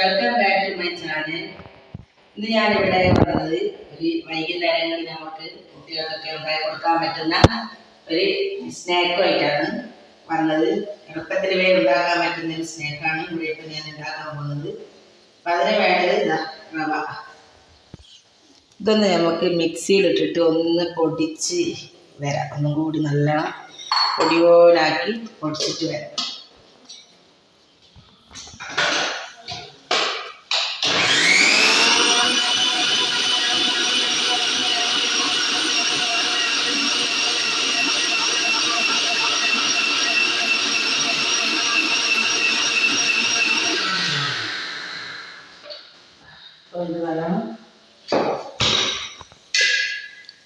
Welcome back to my channel ഇന്ന് ഇവിടെ വന്നത് ഒരു വൈകുന്നേരങ്ങളിൽ നമുക്ക് കുട്ടികൾക്കൊക്കെ ഉണ്ടാക്കി കൊടുക്കാൻ പറ്റുന്ന ഒരു സ്നാക്കുമായിട്ടാണ് വന്നത്. എളുപ്പത്തിൽ വേ ഉണ്ടാക്കാൻ പറ്റുന്ന ഒരു സ്നാക്കാണ് ഇവിടെ ഇപ്പം ഞാൻ ഉണ്ടാക്കാൻ പോകുന്നത്. അപ്പം അതിന് വേണ്ടത് റവ. ഇതൊന്ന് നമുക്ക് മിക്സിയിലിട്ടിട്ട് ഒന്ന് പൊടിച്ച് വരാം. ഒന്നും കൂടി നല്ലോണം പൊടിയോലാക്കി പൊടിച്ചിട്ട് വരാം.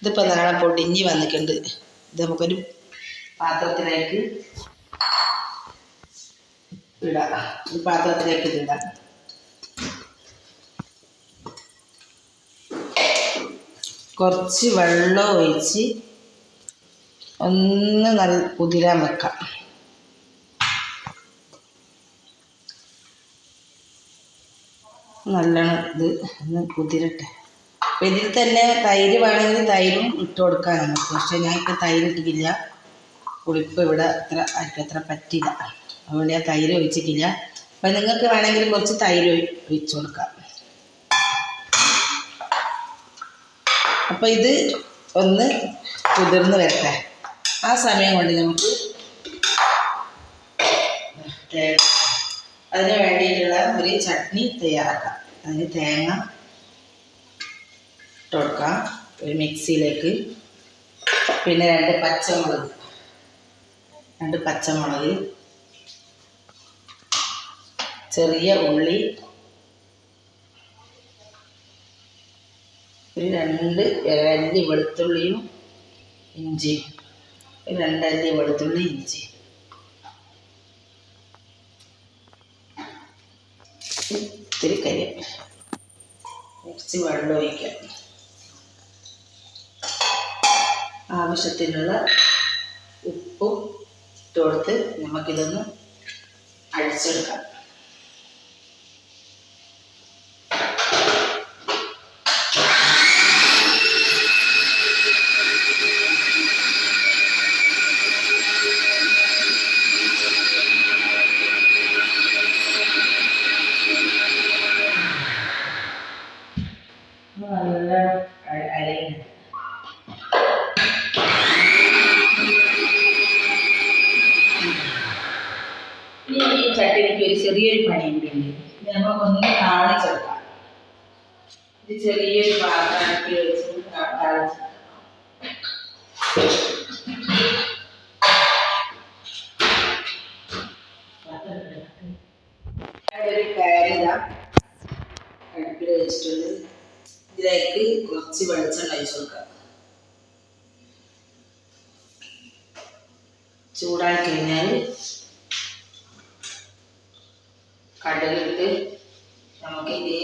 ഇതിപ്പോൾ നല്ലോണം പൊടിഞ്ഞ് വന്നിട്ടുണ്ട്. ഇത് നമുക്കൊരു പാത്രത്തിലേക്ക് ഇടാം. ഈ പാത്രത്തിലേക്ക് ഇടാം. കുറച്ച് വെള്ളം ഒഴിച്ച് ഒന്ന് നല്ല കുതിരാൻ വെക്കാം. നല്ലോണം ഇത് ഒന്ന് കുതിരട്ടെ. അപ്പം ഇതിൽ തന്നെ തൈര് വേണമെങ്കിൽ തൈരും ഇട്ട് കൊടുക്കാം നമുക്ക്. പക്ഷേ ഞാൻ ഇപ്പം തൈര് ഇട്ടിട്ടില്ല. പുളിപ്പ് ഇവിടെ അത്ര അത്ര പറ്റില്ല അതുകൊണ്ട് ഞാൻ തൈര് ഒഴിച്ചിട്ടില്ല. അപ്പം നിങ്ങൾക്ക് വേണമെങ്കിൽ കുറച്ച് തൈര് ഒഴി- ഒഴിച്ച് കൊടുക്കാം. അപ്പോൾ ഇത് ഒന്ന് കുതിർന്ന് വരട്ടെ. ആ സമയം കൊണ്ട് നമുക്ക് അതിന് വേണ്ടിയിട്ടുള്ള ഒരു ചട്നി തയ്യാറാക്കാം. അതിന് തേങ്ങ ഇട്ട് കൊടുക്കാം. ഒരു മിക്സിയിലേക്ക്. പിന്നെ രണ്ട് പച്ചമുളക്. രണ്ട് പച്ചമുളക്. ചെറിയ ഉള്ളി. ഒരു രണ്ട് അല്ലി വെളുത്തുള്ളിയും ഇഞ്ചി. ഒരു രണ്ടല്ലി വെളുത്തുള്ളി ഇഞ്ചി. ഇത്തിരി കരി കുറച്ച് വെള്ളം ഒഴിക്കാം. ആവശ്യത്തിനുള്ള ഉപ്പും ഇട്ട് നമുക്കിതൊന്ന് അടിച്ചെടുക്കാം ഒരു ചെറിയൊരു ഉണ്ട് ഇത് നമുക്കൊന്ന് താളിച്ചെടുക്കാം ഇത് ചെറിയൊരു പാത്രത്തിൽ വെച്ച് താ- താളിച്ചെടുക്കാം ഒരു കാരിത അടുപ്പിൽ വെച്ചിട്ടുണ്ട്. ഇതിലേക്ക് കുറച്ച് വെളിച്ചെണ്ണ അയച്ചു കൊടുക്കാം. ചൂടായി കഴിഞ്ഞാൽ കടുകിട്ട് നമുക്ക് ഈ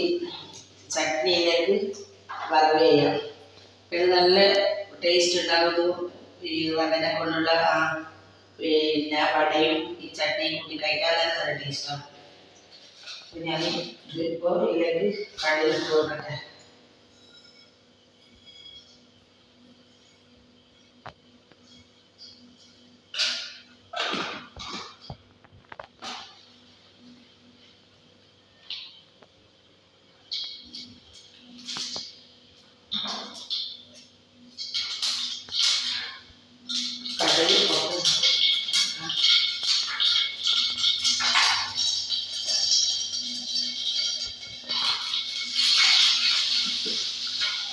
ചട്നിയിലേക്ക് വറവ് ചെയ്യാം. ഇത് നല്ല ടേസ്റ്റ് ഉണ്ടാകുന്നു. ഈ വകനെ കൊണ്ടുള്ള ആ പിന്നെ വടയും ഈ ചട്നിയും കൂടി കഴിക്കാൻ തന്നെ നല്ല ടേസ്റ്റാണ് ഞാൻ ഇതിപ്പോൾ ഇതിലേക്ക് കടുകിട്ട് കൊടുക്കട്ടെ.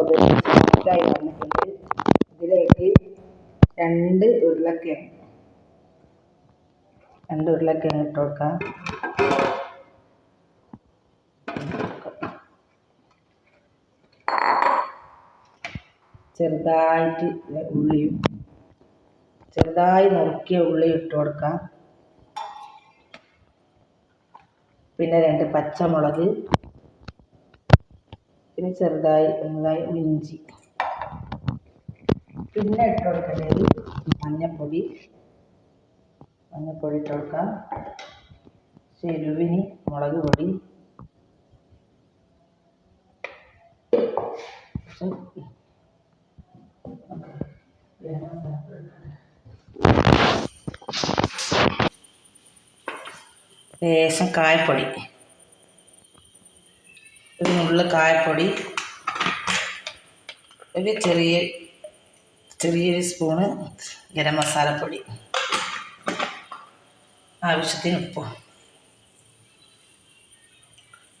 പൊതിച്ചായി വന്നിട്ടുണ്ട്. ഇതിലേക്ക് രണ്ട് ഉരുളക്കിഴങ്ങ്. രണ്ട് ഉരുളക്കിഴങ്ങ് ഇട്ട് കൊടുക്കാം. ചെറുതായിട്ട് ഉള്ളിയും ചെറുതായി നുറുക്കിയ ഉള്ളി ഇട്ട് കൊടുക്കാം. പിന്നെ രണ്ട് പച്ചമുളക്. പിന്നെ ചെറുതായി ഒന്നതായി ഇഞ്ചി. പിന്നെ ഇട്ട് കൊടുക്കേണ്ടത് മഞ്ഞപ്പൊടി. മഞ്ഞപ്പൊടി ഇട്ട് കൊടുക്കാം. ചെരുവിന് മുളക് പൊടി. ലേശം കായപ്പൊടി. ഒരു നുള്ളു കായപ്പൊടി. ഒരു ചെറിയ ചെറിയൊരു സ്പൂണ് ഗരം മസാലപ്പൊടി. ആവശ്യത്തിന് ഉപ്പ്.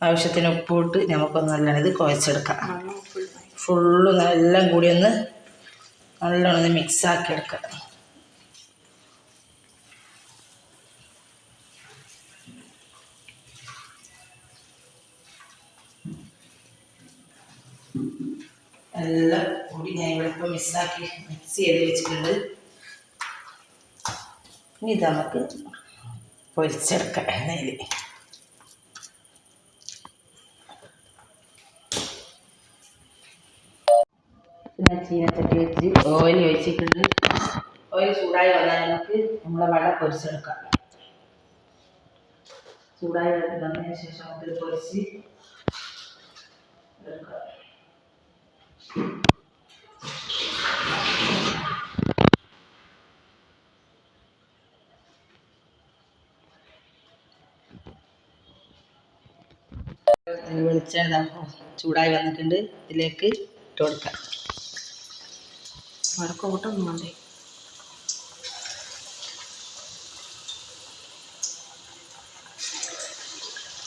ആവശ്യത്തിന് ഉപ്പിട്ട് നമുക്കൊന്ന് നല്ലോണം ഇത് കുഴച്ചെടുക്കാം. ഫുള്ള് എല്ലാം കൂടി ഒന്ന് നല്ലോണം ഒന്ന് മിക്സാക്കി എടുക്കാം എല്ലാം കൂടി ഞാൻ ഇവിടെ ഇപ്പോൾ മിക്സാക്കി മിക്സ് ചെയ്ത് വെച്ചിട്ടുണ്ട്. ഇനി ഇത് നമുക്ക് പൊരിച്ചെടുക്കാം എണ്ണയിൽ പിന്നെ ചീനച്ചട്ടി വെച്ച് ഓയിൽ ഒഴിച്ചിട്ടുണ്ട്. ഓയിൽ ചൂടായി വന്നാൽ നമുക്ക് നമ്മളെ വട പൊരിച്ചെടുക്കാം. ചൂടായി വന്നതിന് ശേഷം നമുക്ക് പൊരിച്ച് എടുക്കാം. വെളിച്ചെണ്ണ ചൂടായി വന്നിട്ടുണ്ട്. ഇതിലേക്ക് ഇട്ട് കൊടുക്കാം. വടക്കോട്ടൊന്നും വേണ്ടേ?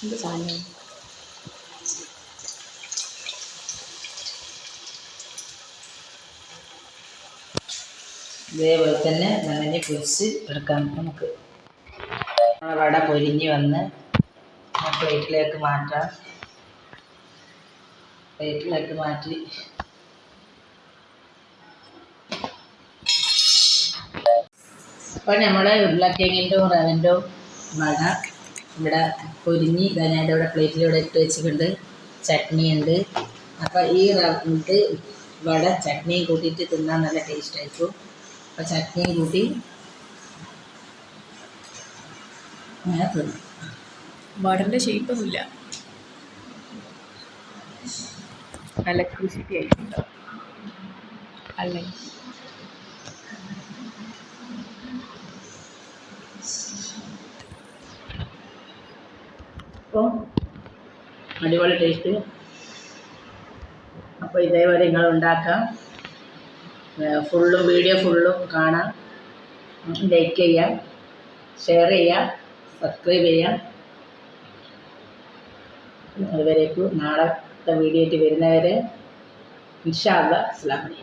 എന്ത് സാധനം? ഇതേപോലെ തന്നെ നനഞ്ഞ് പൊരിച്ച് എടുക്കാം നമുക്ക്. വട പൊരിഞ്ഞ് വന്ന് പ്ലേറ്റിലേക്ക് മാറ്റാം. പ്ലേറ്റിലേക്ക് മാറ്റി. അപ്പോൾ നമ്മളെ ഉരുളക്കിഴങ്ങിന്റെ റവന്റെ വട ഇവിടെ പൊരിഞ്ഞ് ഇതാ ഞാൻ ഇവിടെ പ്ലേറ്റിലൂടെ ഇട്ട് വെച്ചിട്ടുണ്ട്. ചട്നി ഉണ്ട്. അപ്പോൾ ഈ ഇത് വട ചട്നിയും കൂട്ടിയിട്ട് തിന്നാൻ നല്ല ടേസ്റ്റ് ആയിരിക്കും. അപ്പോൾ ചട്നിയും കൂട്ടി അങ്ങനെ തിന്നും. വടന്റെ ഷേപ്പൊന്നുമില്ല നല്ല ക്രിസ്പി അല്ലേ? അപ്പോൾ അടിപൊളി ടേസ്റ്റ് അപ്പോൾ ഇതേപോലെ നിങ്ങൾ ഉണ്ടാക്കാം. ഫുള്ളും വീഡിയോ ഫുള്ളും കാണാം. ലൈക്ക് ചെയ്യാം. ഷെയർ ചെയ്യാം. സബ്സ്ക്രൈബ് ചെയ്യാം. അതുവരേക്കും നാളത്തെ വീഡിയോ വീഡിയോയ്ക്ക് വരുന്നവരെ ഇൻഷാ അല്ലാ അസ്സലാമു അലൈക്കും